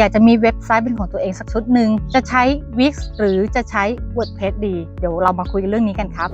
อยากจะมีเว็บไซต์เป็นของตัวเองสักชุดหนึ่ง จะใช้ Wix หรือจะใช้ WordPress ดี เดี๋ยวเรามาคุยกันเรื่องนี้กันครับ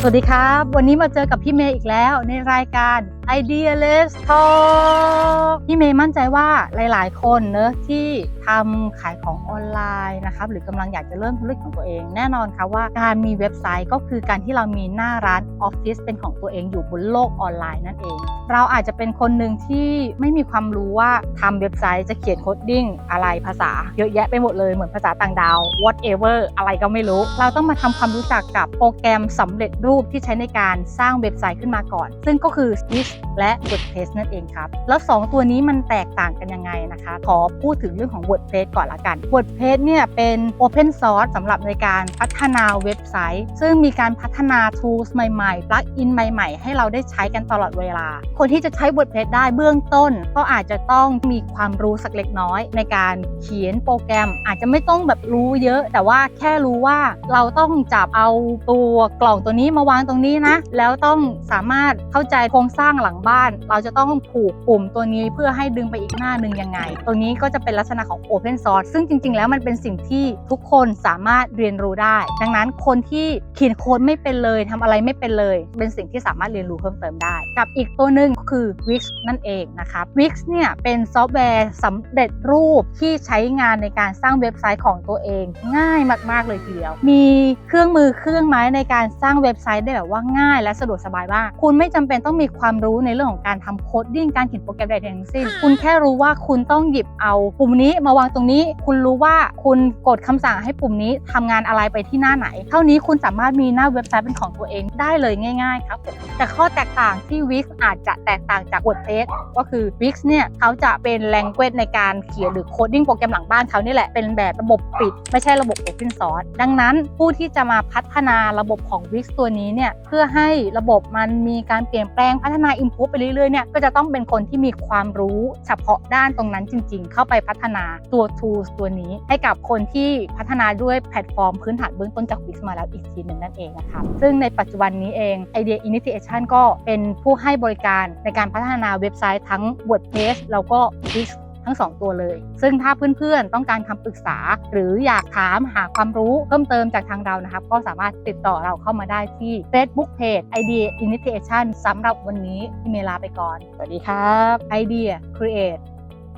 สวัสดีครับ วันนี้มาเจอกับพี่เมย์อีกแล้วในรายการ Idealist Talk พี่เมย์มั่นใจว่าหลาย ๆ คนเนอะที่ทำขายของออนไลน์นะครับหรือกำลังอยากจะเริ่มธุรกิจของตัวเอง แน่นอนค่ะว่าการมีเว็บไซต์ก็คือการที่เรามีหน้าร้านออฟฟิศเป็นของตัวเองอยู่บนโลกออนไลน์นั่นเอง เราอาจจะเป็นคนหนึ่งที่ไม่มีความรู้ว่าทำเว็บไซต์จะเขียนโคดดิ้งอะไรภาษาเยอะแยะไปหมดเลยเหมือนภาษาต่างดาว whatever อะไรก็ไม่รู้ เราต้องมาทำความรู้จักกับโปรแกรมสำเร็จรูปที่ใช้ในการสร้างเว็บไซต์ขึ้นมาก่อน ซึ่งก็คือ Wix และ WordPress นั่นเองครับ แล้ว 2 ตัวนี้มันแตกต่างกันยังไงนะคะ ขอพูดถึงเรื่องของ WordPress ก่อนละกัน WordPress เนี่ยเป็น Open Source สำหรับในการพัฒนาเว็บไซต์ ซึ่งมีการพัฒนา tools ใหม่ๆ plugin ใหม่ๆ ให้เราได้ใช้กันตลอดเวลา คนที่จะใช้ WordPress ได้เบื้องต้น ก็อาจจะต้องมีความรู้สักเล็กน้อย ในการเขียนโปรแกรม อาจจะไม่ต้องแบบรู้เยอะ แต่ว่าแค่รู้ว่าเราต้องจับเอาตัวกล่องตัวนี้มาวางตรงนี้นะ แล้วต้องสามารถเข้าใจโครงสร้างหลังบ้าน เราจะต้องผูกปุ่มตัวนี้เพื่อให้ดึงไปอีกหน้าหนึ่งยังไงตรงนี้ก็จะเป็นลักษณะของ Open Source ซึ่งจริง ๆ แล้วมันเป็นสิ่งที่ทุกคนสามารถเรียนรู้ได้ ดังนั้นคนที่เขียนโค้ดไม่เป็นเลยทำอะไรไม่เป็นเลย เป็นสิ่งที่สามารถเรียนรู้เพิ่มเติมได้ กับอีกตัวหนึ่ง คือ Wix นั่นเองนะครับ Wix เนี่ยเป็นซอฟต์แวร์สำเร็จรูปที่ใช้งานในการสร้างเว็บไซต์ของตัวเอง ง่ายมากๆเลยทีเดียว มีเครื่องมือเครื่องไม้ในการสร้างเว็บไซต์ได้แบบว่าง่าย และสะดวกสบายมาก คุณไม่จำเป็นต้องมีความรู้ในเรื่องของการทำโคดดิ้งการเขียนโปรแกรมใดๆทั้งสิ้น คุณแค่รู้ว่าคุณต้องหยิบเอาปุ่มนี้มาวางตรงนี้ คุณรู้ว่าคุณกดคำสั่งให้ปุ่มนี้ทำงานอะไรไปที่หน้าไหน เท่านี้คุณสามารถมีหน้าเว็บไซต์เป็นของตัวเองได้เลยง่าย ๆ ครับผมแต่ข้อแตกต่างที่ Wix อาจจะแตกต่างจาก WordPress ก็คือ Wix เนี่ยเขาจะเป็น language ในการเขียนหรือ coding โปรแกรมหลังบ้านเขานี่แหละ เป็นแบบระบบปิด ไม่ใช่ระบบ Open Source ดังนั้นผู้ที่จะมาพัฒนาระบบของ Wix ตัวนี้เนี่ยเพื่อให้ระบบมันมีการเปลี่ยนแปลงพัฒนา improve ไปเรื่อยๆเนี่ยก็จะต้องเป็นคนที่มีความรู้เฉพาะด้านตรงนั้นจริง ๆ เข้าไปพัฒนาตัว tools ตัวนี้ให้กับคนที่พัฒนาด้วยแพลตฟอร์มพื้นฐานเบื้องต้นจาก Wix มาแล้วอีกทีหนึ่งนั่นเองนะครับซึ่งในปัจจุบันนี้เอง Idea Initiation ก็เป็นผู้ให้บริการในการพัฒนาเว็บไซต์ทั้ง WordPress แล้วก็ Wix ทั้ง 2 ตัวเลย ซึ่งถ้าเพื่อนๆ ต้องการคำปรึกษา หรืออยากถามหาความรู้เพิ่มเติมจากทางเรานะครับ ก็สามารถติดต่อเราเข้ามาได้ที่ Facebook Page Idea Initiation สำหรับวันนี้พี่เมลาไปก่อน สวัสดีครับ Idea Create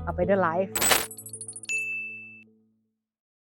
a Better Life